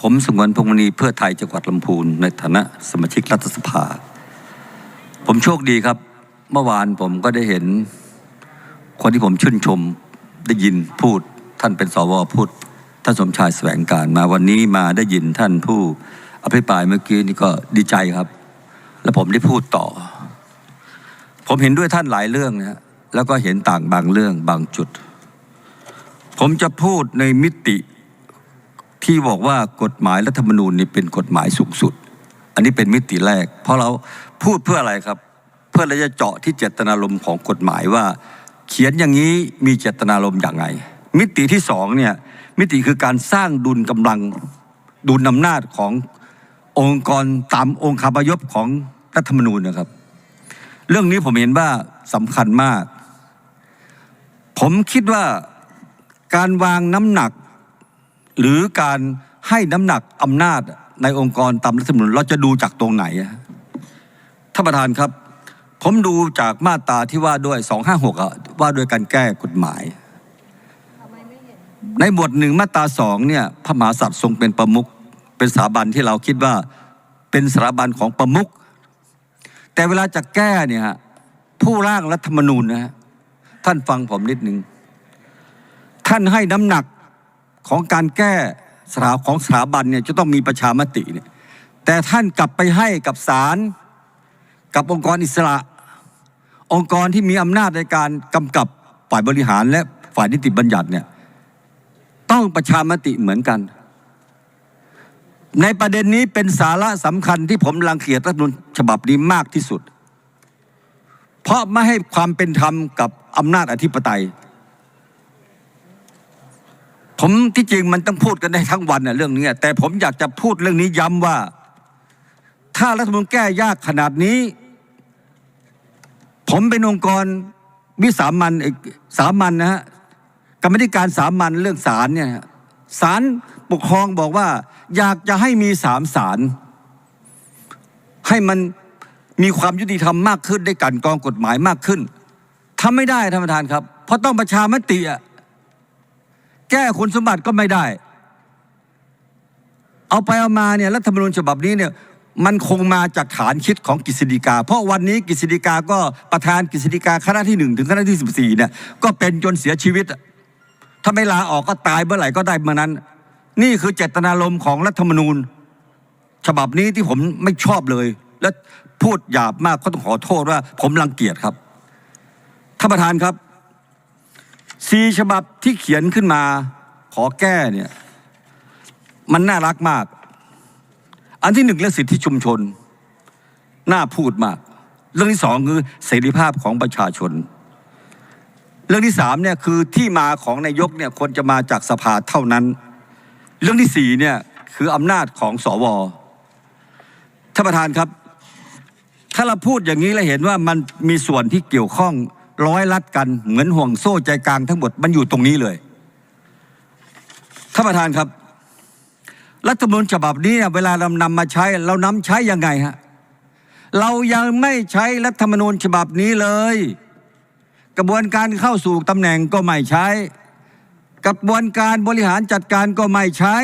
ผมสงวนพงษ์มณีเพื่อไทยจังหวัดลำพูนในฐานะสมาชิกรัฐสภา ผมโชคดีครับ เมื่อวานผมก็ได้เห็น คนที่ผมชื่นชมได้ยินพูด ท่านเป็นสวพูดท่านสมชายแสวงการมาวันนี้มาได้ยินท่านผู้อภิปรายเมื่อกี้นี่ก็ดีใจครับ และผมได้พูดต่อ ผมเห็นด้วยท่านหลายเรื่องนะแล้วก็เห็นต่างบางเรื่องบางจุด ผมจะพูดในมิติ ที่บอกว่ากฎหมายรัฐธรรมนูญนี่เป็นกฎหมายสูงสุด อันนี้เป็นมิติแรก เพราะเราพูดเพื่ออะไรครับ เพื่อเราจะเจาะที่เจตนารมณ์ของกฎหมายว่า เขียนอย่างนี้มีเจตนารมณ์อย่างไรมิติที่สองเนี่ยมิติคือการสร้างดุลกำลังดุลอำนาจขององค์กรตามองค์คาพยพของรัฐธรรมนูญนะครับ เรื่องนี้ผมเห็นว่าสำคัญมาก ผมคิดว่าการวางน้ำหนัก หรือการให้น้ำหนักอำนาจในองค์กรตามรัฐธรรมนูญเราจะดูจากตรงไหนท่านประธานครับ ผมดูจากมาตราที่ว่าด้วย 256อะว่าด้วยการแก้กฎหมาย ในบทหนึ่งมาตราสองเนี่ยพระมหากษัตริย์ทรงเป็นประมุขเป็นสถาบันที่เราคิดว่าเป็นสถาบันของประมุขแต่เวลาจะแก้เนี่ยฮะผู้ร่างรัฐธรรมนูญนะฮะท่านฟังผมนิดหนึ่งท่านให้น้ำหนัก ของการแก้สถาของสถาบันเนี่ยจะต้องมีประชามติเนี่ยแต่ท่านกลับไปให้กับศาลกับองค์กรอิสระ องค์กรที่มีอำนาจในการกำกับฝ่ายบริหารและฝ่ายนิติบัญญัติเนี่ยต้องประชามติเหมือนกัน ในประเด็นนี้เป็นสาระสำคัญที่ผมรังเกียจรัฐมนูญฉบับนี้มากที่สุด เพราะไม่ให้ความเป็นธรรมกับอำนาจอธิปไตย ผมที่จริงมันต้องพูดกันได้ทั้งวันน่ะเรื่องนี้แต่ผมอยากจะพูดเรื่องนี้ย้ำว่า ถ้ารัฐมนูญแก้ยากขนาดนี้ ผมเป็นองค์กรวิสามันเอกสามัญนะฮะกรรมธิการสามัญเรื่องศาลเนี่ยศาลปกครองบอกว่า อยากจะให้มีสามศาลให้มันมีความยุติธรรมมากขึ้นได้กันกองกฎหมายมากขึ้นทำไม่ได้ท่านประธานครับ เพราะต้องประชามติอะ แก้คุณสมบัติก็ไม่ได้ เอาไปเอามาเนี่ยรัฐธรรมนูญฉบับนี้เนี่ยมันคงมาจากฐานคิดของกฤษฎีกา เพราะวันนี้กฤษฎีกาก็ประธานกฤษฎีกาคณะที่หนึ่งถึงคณะที่สิบสี่เนี่ยก็เป็นจนเสียชีวิต ถ้าไม่ลาออกก็ตายเมื่อไหร่ก็ได้เมื่อนั้น นี่คือเจตนารมณ์ของรัฐธรรมนูญ ฉบับนี้ที่ผมไม่ชอบเลย และพูดหยาบมากก็ต้องขอโทษว่า ผมรังเกียจครับท่านประธานครับ สี่ฉบับที่เขียนขึ้นมาขอแก้เนี่ยมันน่ารักมาก อันที่หนึ่งเรื่องสิทธิชุมชน น่าพูดมาก เรื่องที่สองคือเสรีภาพของประชาชน เรื่องที่สามเนี่ยคือที่มาของนายกเนี่ยควรจะมาจากสภาเท่านั้น เรื่องที่สี่เนี่ยคืออำนาจของสวท่านประธานครับ ถ้าเราพูดอย่างนี้แล้วเห็นว่ามันมีส่วนที่เกี่ยวข้อง ร้อยลัดกันเหมือนห่วงโซ่ใจกลางทั้งหมดมันอยู่ตรงนี้เลยท่านประธานครับ รัฐธรรมนูญฉบับนี้เนี่ยเวลาเรานำมาใช้เรานำใช้ยังไงฮะเรายังไม่ใช้รัฐธรรมนูญฉบับนี้เลย กระบวนการเข้าสู่ตำแหน่งก็ไม่ใช้ กระบวนการบริหารจัดการก็ไม่ใช้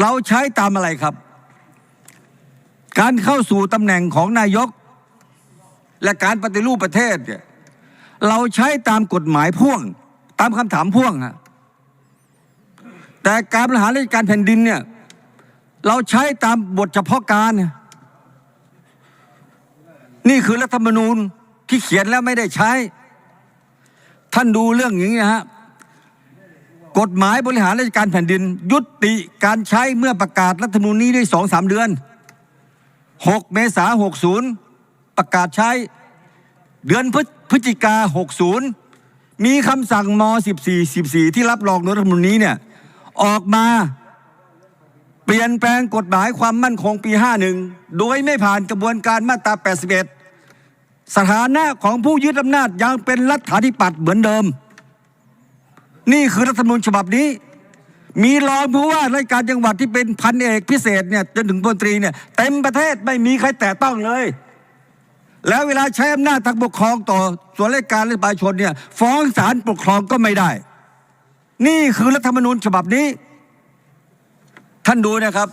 เราใช้ตามอะไรครับ การเข้าสู่ตำแหน่งของนายก และการปฏิรูปประเทศเนี่ยเราใช้ตามกฎหมายพ่วง ตามคำถามพ่วงฮะแต่การบริหารราชการแผ่นดินเนี่ยเราใช้ตามบทเฉพาะการเนี่ยนี่คือรัฐธรรมนูญที่เขียนแล้วไม่ได้ใช้ ท่านดูเรื่องอย่างนี้นะฮะกฎหมายบริหารราชการแผ่นดิน ยุติการใช้เมื่อประกาศรัฐธรรมนูญนี้ได้สองสามเดือน6เมษาหกศูนย์ ประกาศใช้ เดือนพฤศจิกาหกศูนย์มีคำสั่งม 14 14 ที่รับรองรัฐธรรมนูญนี้เนี่ยออกมาเปลี่ยนแปลงกฎหมายความมั่นคงปี 51 โดยไม่ผ่านกระบวนการมาตรา 81 สถานะของผู้ยึดอำนาจยังเป็นรัฐาธิปัตย์เหมือนเดิม นี่คือรัฐธรรมนูญฉบับนี้ มีรองผู้ว่าราชการจังหวัดที่เป็นพันเอกพิเศษเนี่ยจนถึงพลตรีเนี่ยเต็มประเทศไม่มีใครแตะต้องเลย แล้วเวลาใช้อำนาจทางปกครองต่อส่วนราชการและประชาชนเนี่ยฟ้องศาลปกครองก็ไม่ได้ นี่คือรัฐธรรมนูญฉบับนี้ ท่านดูนะครับ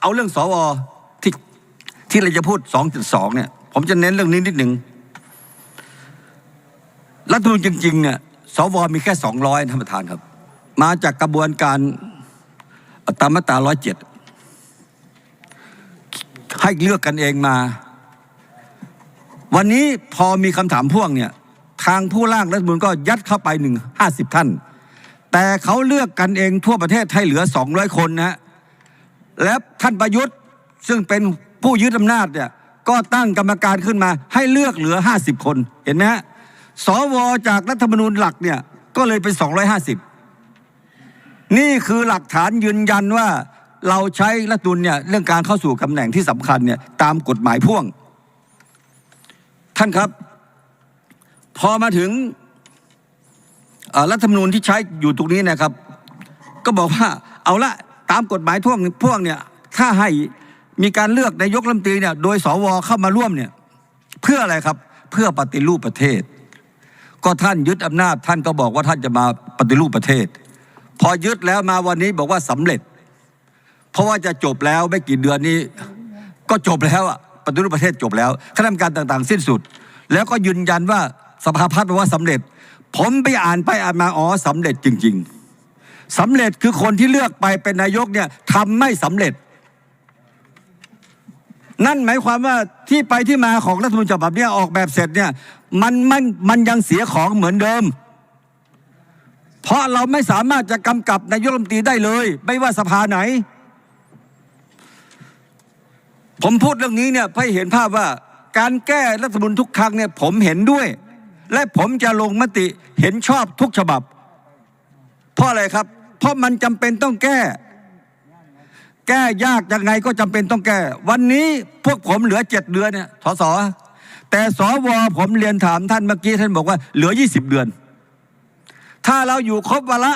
เอาเรื่องสวที่ที่เราจะพูด 2.2 เนี่ย ผมจะเน้นเรื่องนี้นิดหนึ่งรัฐธรรมนูญจริงๆเนี่ยสวมีแค่ 200ท่านประธานครับ มาจากกระบวนการตามมาตรา107ให้เลือกกันเองมา วันนี้พอมีคำถามพ่วงเนี่ยทางผู้ร่างรัฐมนูญก็ยัดเข้าไปหนึ่งห้าสิบท่าน แต่เขาเลือกกันเองทั่วประเทศให้เหลือ200คนนะฮะและท่านประยุทธ์ซึ่งเป็นผู้ยึดอำนาจเนี่ยก็ตั้งกรรมการขึ้นมาให้เลือกเหลือ50คนเห็นไหมฮะสวจากรัฐธรรมนูญหลักเนี่ยก็เลยเป็น250นี่คือหลักฐานยืนยันว่าเราใช้รัฐมนูญเนี่ยเรื่องการเข้าสู่ตำแหน่งที่สำคัญเนี่ยตามกฎหมายพ่วง ท่านครับ พอมาถึงรัฐธรรมนูญที่ใช้อยู่ตรงนี้นะครับ ก็บอกว่าเอาละตามกฎหมายพ่วงพ่วงเนี่ยถ้าให้มีการเลือกนายกรัฐมนตรีเนี่ยโดยสวเข้ามาร่วมเนี่ยเพื่ออะไรครับเพื่อปฏิรูปประเทศ ก็ท่านยึดอำนาจท่านก็บอกว่าท่านจะมาปฏิรูปประเทศ พอยึดแล้วมาวันนี้บอกว่าสำเร็จ เพราะว่าจะจบแล้วไม่กี่เดือนนี้ ก็จบแล้วอะ ปฏิรูปประเทศจบแล้วคณะกรรมการต่างๆ สิ้นสุด แล้วก็ยืนยันว่าสภาพัฒน์บอกว่าสำเร็จ ผมไปอ่านไปอ่านมาอ๋อสำเร็จจริง ๆสำเร็จคือคนที่เลือกไปเป็นนายกเนี่ยทำไม่สำเร็จ นั่นหมายความว่าที่ไปที่มาของรัฐมนูญฉบับนี้ออกแบบเสร็จเนี่ยมันมันมันยังเสียของเหมือนเดิมเพราะเราไม่สามารถจะกำกับนายกรัฐมนตรีได้เลย ไม่ว่าสภาไหน ผมพูดเรื่องนี้เนี่ยเพื่อเห็นภาพว่าการแก้รัฐธรรมนูญทุกครั้งเนี่ยผมเห็นด้วย และผมจะลงมติเห็นชอบทุกฉบับ เพราะอะไรครับ เพราะมันจำเป็นต้องแก้ แก้ยากยังไงก็จำเป็นต้องแก้ วันนี้พวกผมเหลือเจ็ดเดือนเนี่ยสสแต่สวผมเรียนถามท่านเมื่อกี้ท่านบอกว่าเหลือยี่สิบเดือน ถ้าเราอยู่ครบวาระ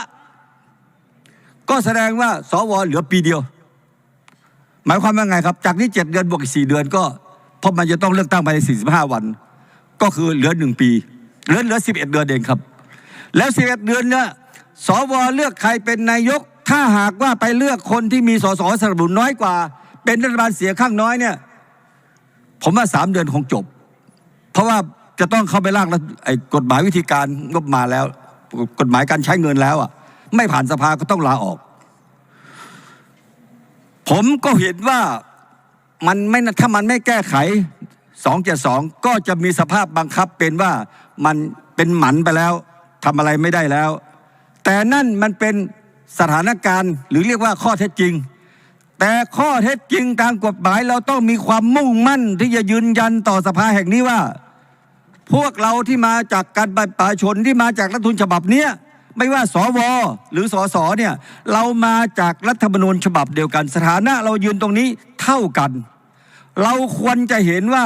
ก็แสดงว่าสวเหลือปีเดียว หมายความว่าไงครับ จากนี้เจ็ดเดือนบวกอีกสี่เดือนก็เพราะมันจะต้องเลือกตั้งภายในสี่สิบห้าวัน ก็คือเหลือหนึ่งปี เหลือเหลือสิบเอ็ดเดือนเองครับ แล้วสิบเอ็ดเดือนเนี่ยสวเลือกใครเป็นนายก ถ้าหากว่าไปเลือกคนที่มีสสสนับสนุนน้อยกว่า เป็นรัฐบาลเสียข้างน้อยเนี่ย ผมว่าสามเดือนคงจบ เพราะว่าจะต้องเข้าไปร่างไอ้กฎหมายวิธีการงบมาแล้ว กฎหมายการใช้เงินแล้วอะไม่ผ่านสภาก็ต้องลาออก ผมก็เห็นว่ามันไม่ถ้ามันไม่แก้ไขสองเจ็ดสองก็จะมีสภาพบังคับเป็นว่ามันเป็นหมันไปแล้วทำอะไรไม่ได้แล้ว แต่นั่นมันเป็นสถานการณ์หรือเรียกว่าข้อเท็จจริง แต่ข้อเท็จจริงตามกฎหมายเราต้องมีความมุ่งมั่นที่จะยืนยันต่อสภาแห่งนี้ว่า พวกเราที่มาจากการประชาชนที่มาจากรัฐธรรมนูญฉบับเนี้ย ไม่ว่าสวหรือสสเนี่ยเรามาจากรัฐธรรมนูญฉบับเดียวกันสถานะเรายืนตรงนี้เท่ากัน เราควรจะเห็นว่า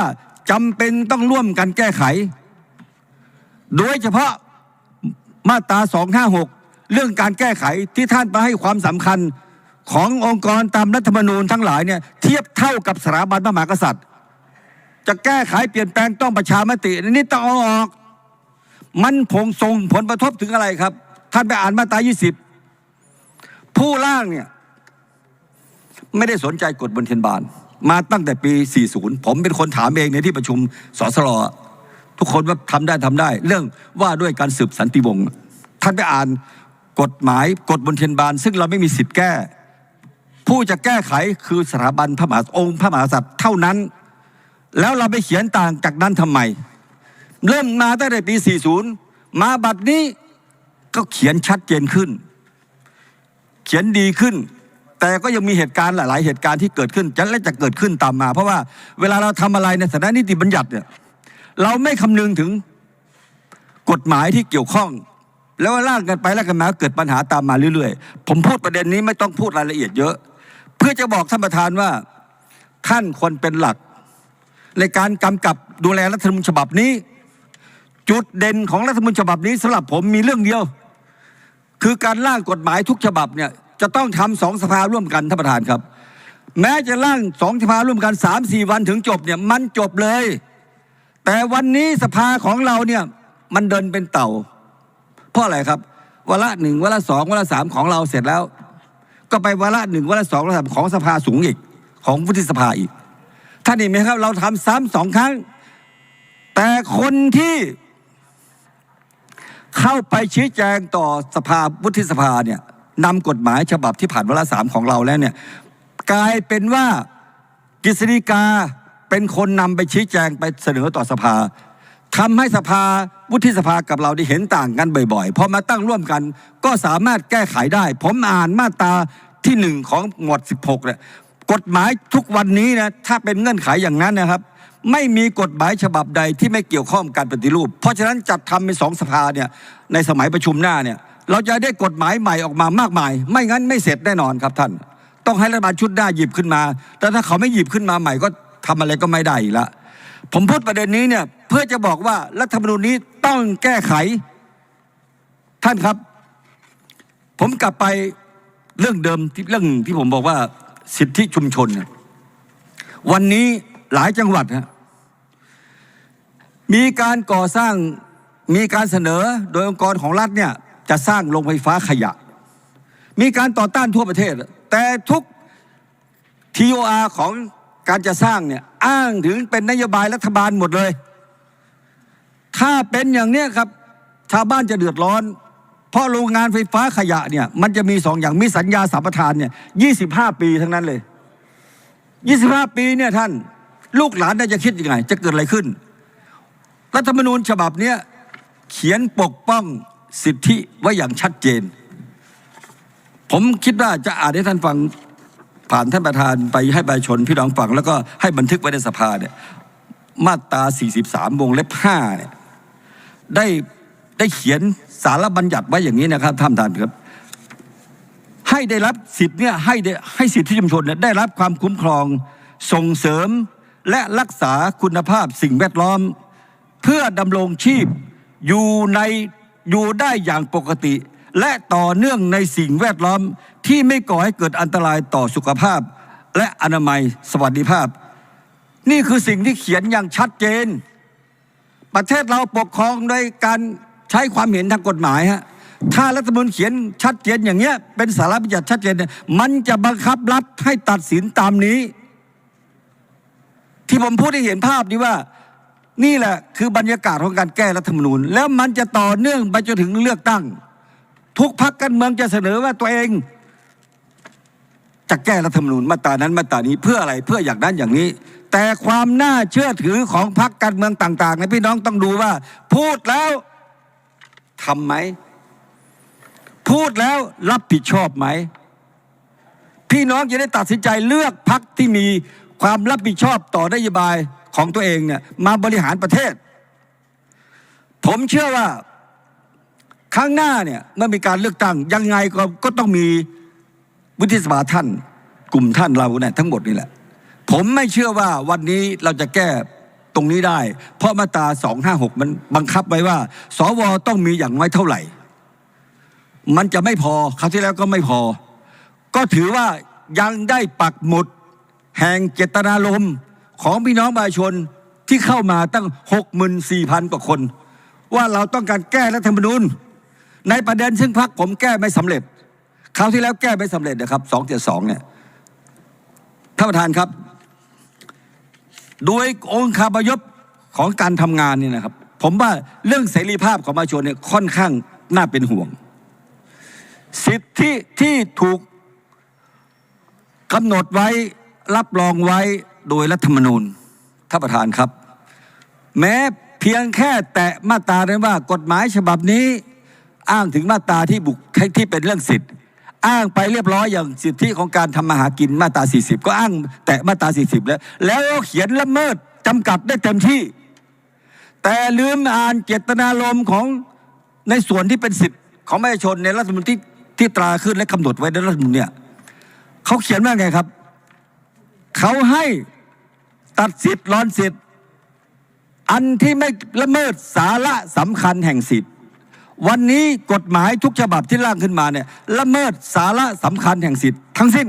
จำเป็นต้องร่วมกันแก้ไข โดยเฉพาะมาตรา 256 เรื่องการแก้ไขที่ท่านมาให้ความสำคัญขององค์กรตามรัฐธรรมนูญทั้งหลายเนี่ยเทียบเท่ากับสถาบันพระมหากษัตริย์ จะแก้ไขเปลี่ยนแปลงต้องประชามติอันนี้ต้องเอาออก มันผงส่งผลกระทบถึงอะไรครับ ท่านไปอ่านมาตรา20 ผู้ร่างเนี่ยไม่ได้สนใจกฎบนเทียนบาน มาตั้งแต่ปี 40 ผมเป็นคนถามเองในที่ประชุมสสรทุกคนว่าทำได้ทำได้ เรื่องว่าด้วยการสืบสันติวงศ์ท่านไปอ่านกฎหมายกฎบนเทียนบาน ซึ่งเราไม่มีสิทธิ์แก้ ผู้จะแก้ไขคือสถาบันพระมหาองค์พระมหากษัตริย์เท่านั้น แล้วเราไปเขียนต่างจากนั้นทำไม เริ่มมาตั้งแต่ปี 40 มาบัดนี้ ก็เขียนชัดเจนขึ้น เขียนดีขึ้น แต่ก็ยังมีเหตุการณ์หลาย ๆ เหตุการณ์ที่เกิดขึ้นจะและจะเกิดขึ้นตามมา เพราะว่าเวลาเราทำอะไรในสถานนิติบัญญัติเนี่ยเราไม่คำนึงถึงกฎหมายที่เกี่ยวข้อง แล้วล่างกันไปแล้วกันมาเกิดปัญหาตามมาเรื่อย ๆ ผมพูดประเด็นนี้ไม่ต้องพูดรายละเอียดเยอะ เพื่อจะบอกท่านประธานว่าท่านควรเป็นหลัก ในการกำกับดูแลรัฐธรรมนูญฉบับนี้ จุดเด่นของรัฐธรรมนูญฉบับนี้สำหรับผมมีเรื่องเดียว คือการร่างกฎหมายทุกฉบับเนี่ยจะต้องทำสองสภาร่วมกันท่านประธานครับ แม้จะร่างสองสภาร่วมกันสามสี่วันถึงจบเนี่ยมันจบเลย แต่วันนี้สภาของเราเนี่ยมันเดินเป็นเต่า เพราะอะไรครับวาระหนึ่งวาระสองวาระสามของเราเสร็จแล้ว ก็ไปวาระหนึ่งวาระสองวาระสามของสภาสูงอีกของวุฒิสภาอีกท่านเห็นไหมครับ เราทำซ้ำสองครั้ง แต่คนที่ เข้าไปชี้แจงต่อสภาวุฒิสภาเนี่ยนำกฎหมายฉบับที่ผ่านวาระสามของเราแล้วเนี่ยกลายเป็นว่ากฤษฎีกาเป็นคนนำไปชี้แจงไปเสนอต่อสภาทำให้สภาวุฒิสภากับเราได้เห็นต่างกันบ่อยๆพอมาตั้งร่วมกันก็สามารถแก้ไขได้ ผมอ่านมาตราที่หนึ่งของหมวด 16เนี่ยกฎหมายทุกวันนี้นะถ้าเป็นเงื่อนไขอย่างนั้นนะครับ ไม่มีกฎหมายฉบับใดที่ไม่เกี่ยวข้องการปฏิรูป เพราะฉะนั้นจัดทำเป็นสองสภาเนี่ยในสมัยประชุมหน้าเนี่ยเราจะได้กฎหมายใหม่ออกมามากมาย ไม่งั้นไม่เสร็จแน่นอนครับท่าน ต้องให้รัฐบาลชุดหน้าหยิบขึ้นมา แต่ถ้าเขาไม่หยิบขึ้นมาใหม่ก็ทำอะไรก็ไม่ได้ละผมพูดประเด็นนี้เนี่ยเพื่อจะบอกว่ารัฐธรรมนูญนี้ต้องแก้ไข ท่านครับ ผมกลับไปเรื่องเดิมที่เรื่องที่ผมบอกว่าสิทธิชุมชน วันนี้หลายจังหวัดฮะ มีการก่อสร้างมีการเสนอโดยองค์กรของรัฐเนี่ยจะสร้างโรงไฟฟ้าขยะ มีการต่อต้านทั่วประเทศ แต่ทุก TOR ของการจะสร้างเนี่ยอ้างถึงเป็นนโยบายรัฐบาลหมดเลย ถ้าเป็นอย่างเนี้ยครับชาวบ้านจะเดือดร้อน เพราะโรงงานไฟฟ้าขยะเนี่ยมันจะมีสองอย่างมีสัญญาสัมปทานเนี่ยยี่สิบห้าปีทั้งนั้นเลยยี่สิบห้าปีเนี่ยท่าน ลูกหลานน่าจะคิดยังไง จะเกิดอะไรขึ้น รัฐธรรมนูญฉบับเนี้ยเขียนปกป้องสิทธิไว้อย่างชัดเจน ผมคิดว่าจะอ่านให้ท่านฟังผ่านท่านประธานไปให้ประชาชนพี่น้องฟัง แล้วก็ให้บันทึกไว้ในสภาเนี่ยมาตรา 43 วงเล็บ 5 เนี่ยได้ได้เขียนสารบัญญัติไว้อย่างนี้นะครับท่านประธานครับ ให้ได้รับสิทธิ์เนี่ยให้ได้ให้สิทธิชุมชนเนี่ยได้รับความคุ้มครองส่งเสริมและรักษาคุณภาพสิ่งแวดล้อม เพื่อดำรงชีพอยู่ในอยู่ได้อย่างปกติ และต่อเนื่องในสิ่งแวดล้อมที่ไม่ก่อให้เกิดอันตรายต่อสุขภาพ และอนามัยสวัสดิภาพ นี่คือสิ่งที่เขียนอย่างชัดเจน ประเทศเราปกครองโดยการใช้ความเห็นทางกฎหมายฮะถ้ารัฐมนูญเขียนชัดเจนอย่างเงี้ย เป็นสารบัญญัติชัดเจนเนี่ยมันจะบังคับรัฐให้ตัดสินตามนี้ ที่ผมพูดให้เห็นภาพนี้ว่า นี่แหละคือบรรยากาศของการแก้รัฐธรรมนูญ แล้วมันจะต่อเนื่องไปจนถึงเลือกตั้ง ทุกพักการเมืองจะเสนอว่าตัวเองจะแก้รัฐธรรมนูญมาตรานั้นมาตรานี้เพื่ออะไรเพื่ออย่างนั้นอย่างนี้ แต่ความน่าเชื่อถือของพรรคการเมืองต่างๆในพี่น้องต้องดูว่า พูดแล้วทำไหม พูดแล้วรับผิดชอบไหม พี่น้องจะได้ตัดสินใจเลือกพรรคที่มีความรับผิดชอบต่อนโยบาย ของตัวเองเนี่ยมาบริหารประเทศ ผมเชื่อว่าครั้งหน้าเนี่ยเมื่อมีการเลือกตั้งยังไงก็ก็ต้องมีวุฒิสภาท่าน กลุ่มท่านเราเนี่ยทั้งหมดนี่แหละ ผมไม่เชื่อว่าวันนี้เราจะแก้ตรงนี้ได้ เพราะมาตรา256 มันบังคับไว้ว่า สวต้องมีอย่างน้อยเท่าไหร่ มันจะไม่พอคราวที่แล้วก็ไม่พอ ก็ถือว่ายังได้ปักหมุดแห่งเจตนารมณ์ ของพี่น้องประชาชนที่เข้ามาตั้ง 64,000 กว่าคน ว่าเราต้องการแก้รัฐธรรมนูญ ในประเด็นซึ่งพรรคผมแก้ไม่สำเร็จคราวที่แล้วแก้ไม่สำเร็จนะครับสองเจ็ดสองเนี่ยท่านประธานครับ โดยองค์คาพยพของการทำงานเนี่ยนะครับ ผมว่าเรื่องเสรีภาพของประชาชนเนี่ยค่อนข้างน่าเป็นห่วง สิทธิที่ถูกกำหนดไว้รับรองไว้ โดยรัฐธรรมนูญท่านประธานครับ แม้เพียงแค่แตะมาตราได้ว่ากฎหมายฉบับนี้ อ้างถึงมาตราที่บุกที่เป็นเรื่องสิทธิ์ อ้างไปเรียบร้อยอย่างสิทธิของการทำมาหากินมาตรา 40 ก็อ้างแตะมาตรา 40 แล้ว แล้วเขียนละเมิดจำกัดได้เต็มที่ แต่ลืมอ่านเจตนารมณ์ของในส่วนที่เป็นสิทธิ์ของประชาชนในรัฐธรรมนูญที่ที่ตราขึ้นและกำหนดไว้ในรัฐธรรมนูญเนี่ยเขาเขียนว่าไงครับ เขาให้ ตัดสิทธิ์รอนสิทธิ์อันที่ไม่ละเมิดสาระสำคัญแห่งสิทธิ์ วันนี้กฎหมายทุกฉบับที่ร่างขึ้นมาเนี่ยละเมิดสาระสำคัญแห่งสิทธิ์ทั้งสิ้น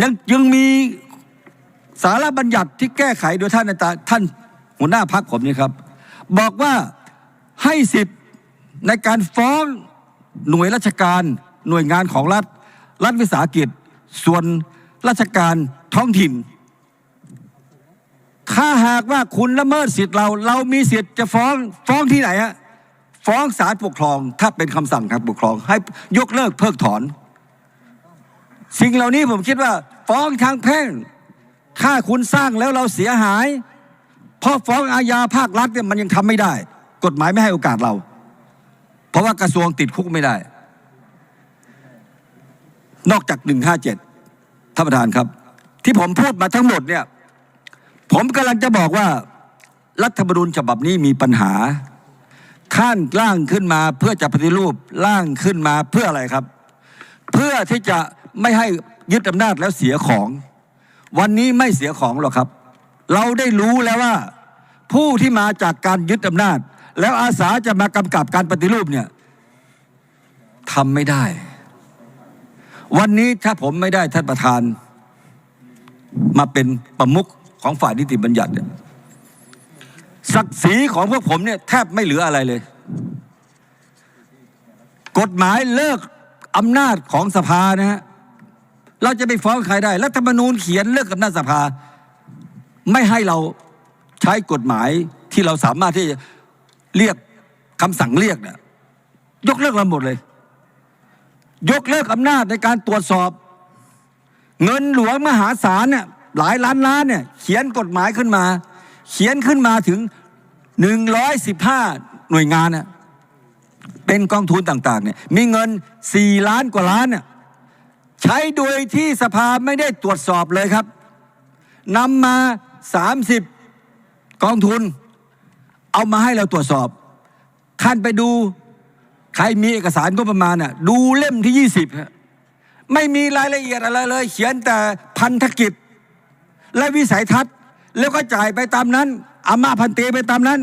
ยังยังมีสาระบัญญัติที่แก้ไขโดยท่านอาจารย์ท่านหัวหน้าพักผมนี่ครับ บอกว่าให้สิทธิ์ในการฟ้องหน่วยราชการ หน่วยงานของรัฐ รัฐวิสาหกิจ ส่วนราชการ ท้องถิ่น ถ้าหากว่าคุณละเมิดสิทธิ์เรา เรามีสิทธิ์จะฟ้องฟ้องที่ไหนฮะฟ้องศาลปกครอง ถ้าเป็นคำสั่งทางปกครอง ให้ยกเลิกเพิกถอน สิ่งเหล่านี้ผมคิดว่า ฟ้องทางแพ่ง ถ้าคุณสร้างแล้วเราเสียหายเพราะฟ้องอาญาภาครัฐเนี่ยมันยังทำไม่ได้ กฎหมายไม่ให้โอกาสเรา เพราะว่ากระทรวงติดคุกไม่ได้ นอกจาก157ท่านประธานครับ ที่ผมพูดมาทั้งหมดเนี่ย ผมกำลังจะบอกว่า รัฐธรรมนูญฉบับนี้มีปัญหาท่านร่างขึ้นมาเพื่อจะปฏิรูปร่างขึ้นมาเพื่ออะไรครับ เพื่อที่จะไม่ให้ยึดอำนาจแล้วเสียของ วันนี้ไม่เสียของหรอกครับ เราได้รู้แล้วว่า ผู้ที่มาจากการยึดอำนาจ แล้วอาสาจะมากำกับการปฏิรูปเนี่ยทำไม่ได้ วันนี้ถ้าผมไม่ได้ท่านประธาน มาเป็นประมุขของฝ่ายนิติบัญญัติเนี่ยศักดิ์ศรีของพวกผมเนี่ยแทบไม่เหลืออะไรเลย กฎหมายเลิกอำนาจของสภานะฮะเราจะไปฟ้องใครได้รัฐธรรมนูญเขียนเลิกอำนาจสภา ไม่ให้เราใช้กฎหมายที่เราสามารถที่จะเรียกคำสั่งเรียกเนี่ยยกเลิกเราหมดเลย ยกเลิกอำนาจในการตรวจสอบ เงินหลวงมหาศาลเนี่ยหลายล้านล้านเนี่ยเขียนกฎหมายขึ้นมา เขียนขึ้นมาถึง115หน่วยงานเน่ะเป็นกองทุนต่าง ๆ เนี่ยมีเงิน4ล้านกว่าล้านเนี่ยใช้โดยที่สภาไม่ได้ตรวจสอบเลยครับนำมา30กองทุน เอามาให้เราตรวจสอบท่านไปดู ใครมีเอกสารงบประมาณน่ะดูเล่มที่20ฮะ ไม่มีรายละเอียดอะไรเลย เขียนแต่พันธกิจ และวิสัยทัศน์ แล้วก็จ่ายไปตามนั้นอามาพันเตไปตามนั้น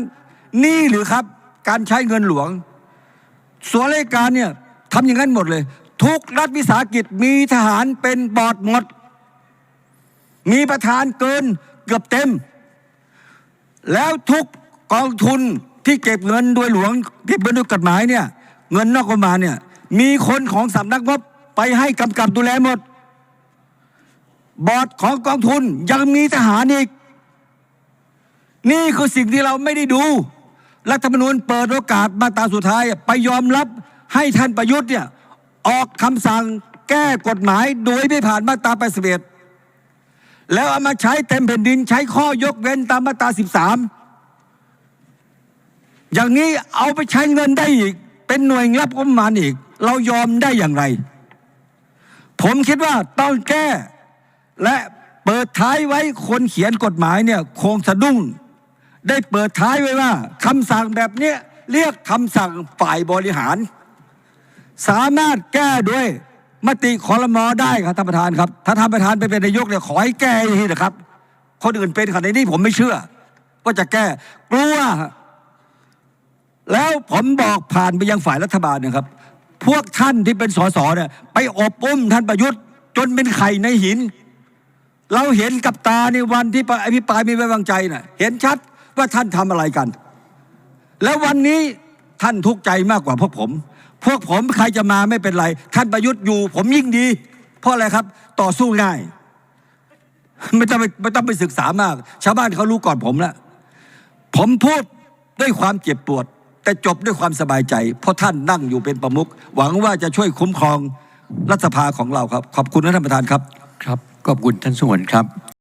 นี่หรือครับการใช้เงินหลวง ส่วนราชการเนี่ยทำอย่างนั้นหมดเลย ทุกรัฐวิสาหกิจมีทหารเป็นบอร์ดหมด มีประธานเกินเกือบเต็ม แล้วทุกกองทุนที่เก็บเงินโดยหลวง เก็บเงินโดยกฎหมายเนี่ย เงินนอกประมาณเนี่ย มีคนของสำนักงบ ไปให้กำกับดูแลหมด บอร์ดของกองทุนยังมีทหารอีก นี่คือสิ่งที่เราไม่ได้ดู รัฐธรรมนูญเปิดโอกาสมาตราสุดท้าย ไปยอมรับให้ท่านประยุทธ์เนี่ยออกคำสั่งแก้กฎหมายโดยไม่ผ่านมาตรา81แล้วเอามาใช้เต็มแผ่นดินใช้ข้อยกเว้นตามมาตรา13อย่างนี้เอาไปใช้เงินได้อีก เป็นหน่วยรับงบประมาณอีก เรายอมได้อย่างไร ผมคิดว่าต้องแก้ และเปิดท้ายไว้คนเขียนกฎหมายเนี่ยคงสะดุ้ง ได้เปิดท้ายไว้ว่าคำสั่งแบบเนี้ยเรียกคำสั่งฝ่ายบริหาร สามารถแก้ด้วยมติคอรมอได้ครับท่านประธานครับ ถ้าท่านประธานไปเป็นนายกเนี่ยขอให้แก้ทีนะครับ คนอื่นเป็นขนาดนี้ผมไม่เชื่อ ว่าจะแก้กลัวแล้วผมบอกผ่านไปยังฝ่ายรัฐบาลนะครับ พวกท่านที่เป็นสสเนี่ยไปอบอุ้มท่านประยุทธ์ จนเป็นไข่ในหิน เราเห็นกับตาในวันที่อภิปรายไม่ไว้วางใจน่ะเห็นชัดว่าท่านทำอะไรกัน แล้ววันนี้ท่านทุกข์ใจมากกว่าพวกผม พวกผมใครจะมาไม่เป็นไร ท่านประยุทธ์อยู่ ผมยิ่งดี เพราะอะไรครับ ต่อสู้ง่าย ไม่ต้องไปไม่ต้องไปศึกษามาก ชาวบ้านเขารู้ก่อนผมแล้วผมพูดด้วยความเจ็บปวด แต่จบด้วยความสบายใจ เพราะท่านนั่งอยู่เป็นประมุขหวังว่าจะช่วยคุ้มครองรัฐสภาของเราครับ ขอบคุณท่านประธานครับ ครับขอบคุณท่านสุวนครับ